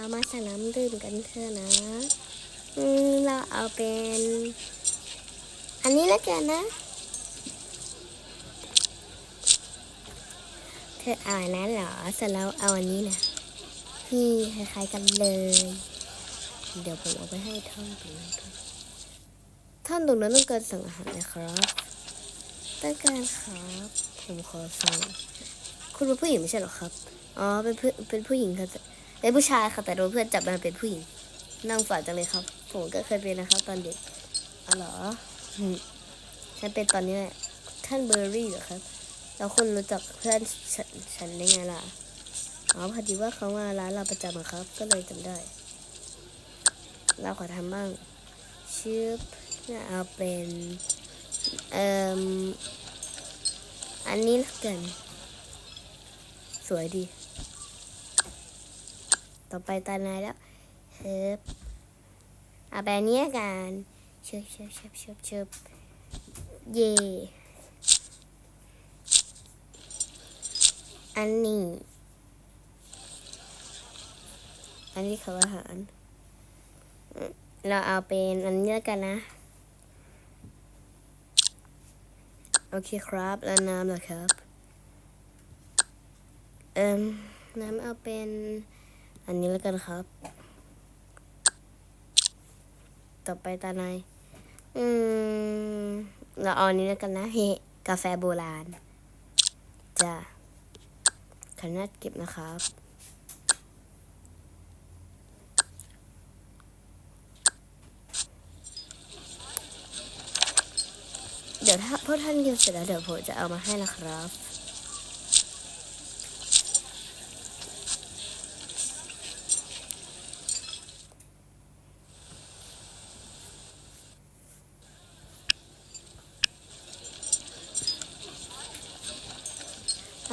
เรามาสั่น้ำดื่มกันเถอะนะอืมเราเอาเป็น อันนี้แล้วกันนะ เธอเอาอันนั้นเหรอส่วนเราเอาอันนี้นะนี่คล้ายๆกันเลย เดี๋ยวผมเอาไปให้ท่านตรงนั้นด้วยท่านตรงนั้นต้องการสั่งอาหารนะครับต้องการครับผมขอสั่งคุณเป็นผู้หญิงไม่ใช่หรอครับ อ๋อ เป็นผู้เป็นผู้หญิงค่ะแต่ เป็นผู้ชายค่ะแต่โดนเพื่อนจับมาเป็นผู้หญิง นั่งสารจังเลยครับ ผมก็เคยเป็นนะครับ ตอนเด็กอ๋อเหรอฉันเป็นตอนนี้แหละท่านเบอร์รี่เหรอครับแล้วคุณรู้จักเพื่อนฉันฉันได้ไงล่ะอ๋อพอดีว่าเขามาร้านเราประจำครับ ก็เลยจำได้ เราขอทำบ้างชื่อเนี่ยเอาเป็นเอ่มอันนี้ละกัน สวยดี ต่อไปตานายแล้วเฮิบเอาแบบนี้กันเชิบเชิบเชิบเชิบเชิบเย่อันนี้ อันนี้คืออาหาร เราเอาเป็นอันนี้แล้วกันนะ โอเคครับ แล้วน้ำเหรอครับ เอิมน้ำเอาเป็น อันนี้แล้วกันครับ ต่อไปตาในอืมเราเอาอันนี้แล้วกันนะเฮกาแฟโบราณจะขออนุญาตเก็บนะครับ เดี๋ยวถ้าพวกท่านกินเสร็จแล้วเดี๋ยวผมจะเอามาให้นะครับ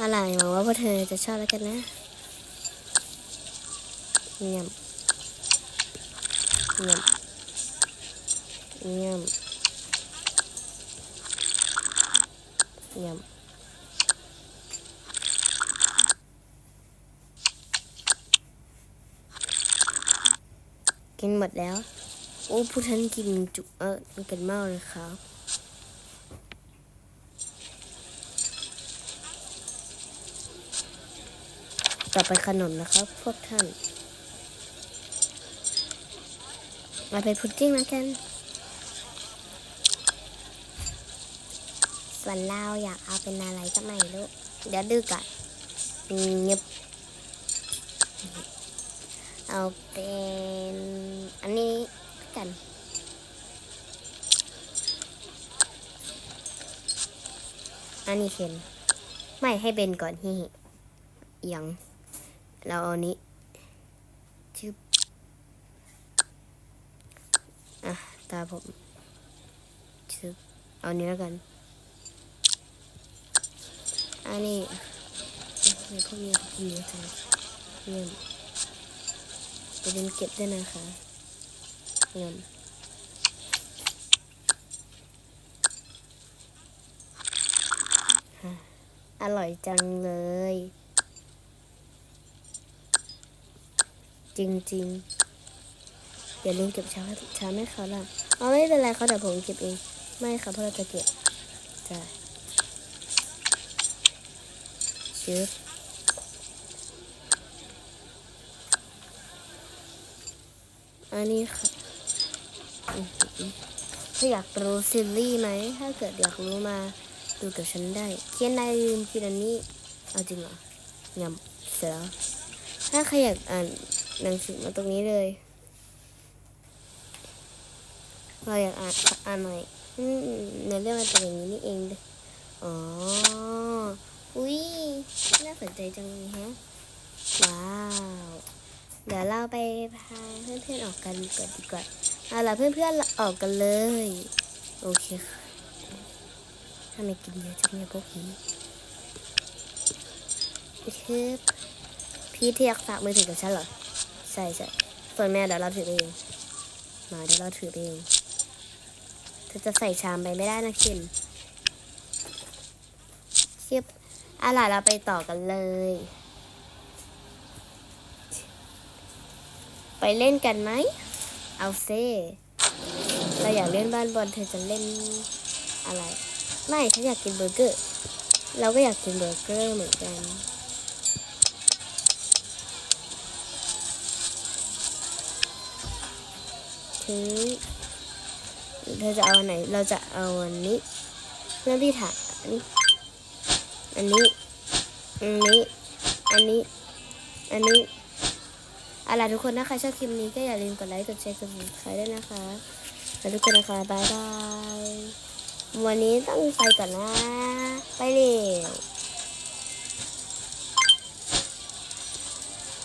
อะไรหวังว่าพวกเธอจะชอบแล้วกันนะเงียบเงียบเงียบเงียบกินหมดแล้ว โอ้ผู้ท่านกินจุเออมันกันมากเลยครับ ต่อไปขนมนะครับ พวกท่าน มาเป็นพุดดิ้งแล้วกัน ส่วนเราอยากเอาเป็นอะไรก็ไม่รู้ เดี๋ยวดูก่อนเงียบเอาเป็นอันนี้กันอันนี้เข็นไม่ให้เบนก่อนฮิเอียง เราเอานี้ชึบอะ ตาผมชึบเอานี้แล้วกัน อันนี้ในพวกนี้กินเยอะจังเงินจะเป็นเก็บด้วยนะคะเงินฮะอร่อยจังเลย จริงๆ อย่าลืมเก็บช้าช้าไมให้เขาล่ะเอาไม่เป็นไรเขาเดี๋ยวผมเก็บเอง ไม่ค่ะเพราะเราจะเก็บจ้ะชึบอันนี้ค่ะถ้าอยากรู้ซีรีส์ไหม ถ้าเกิดอยากรู้มาดูกับฉันได้เขียนนายลืมกินอันนี้ เอาจริงเหรอ ยำเสร็จแล้วถ้าใครอยากอ่าน หนังสือมาตรงนี้เลย เราอยากอ่านอ่านหน่อยอืมในเรื่องมันเป็นอย่างนี้นี่เองอ๋อ อุ้ยน่าสนใจจังเลยฮะ ว้าว เดี๋ยวเราไปพาเพื่อนๆออกกันก่อนดีกว่าเอาล่ะเพื่อนๆออกกันเลย โอเคค่ะทำไมกินเยอะจังเนี่ยพวกนี้คือพี่ที่อยากฝากมือถือกับฉันเหรอ ช่ใช่ส่วนแม่เดี๋ยวเราถือเอง มาเดี๋ยวเราถือเองเธอจะใส่ชามไปไม่ได้นะคิมชิบเอาล่ะเราไปต่อกันเลย ไปเล่นกันไหม เอาเซ่เราอยากเล่นบ้านบอลเธอจะเล่นอะไร ไม่ฉันอยากกินเบอร์เกอร์ เราก็อยากกินเบอร์เกอร์เหมือนกัน ถึงเธอจะเอาอันไหน เราจะเอาอันนี้เพื่อที่ถามอันนี้ อันนี้ อันนี้ อันนี้เอาล่ะทุกคนถ้าใครชอบคลิปนี้ก็อย่าลืมกดไลค์ กดแชร์ กดติดตามด้วยนะคะแล้วทุกคนนะคะบายบาย วันนี้ต้องไปก่อนนะ ไปเร็ว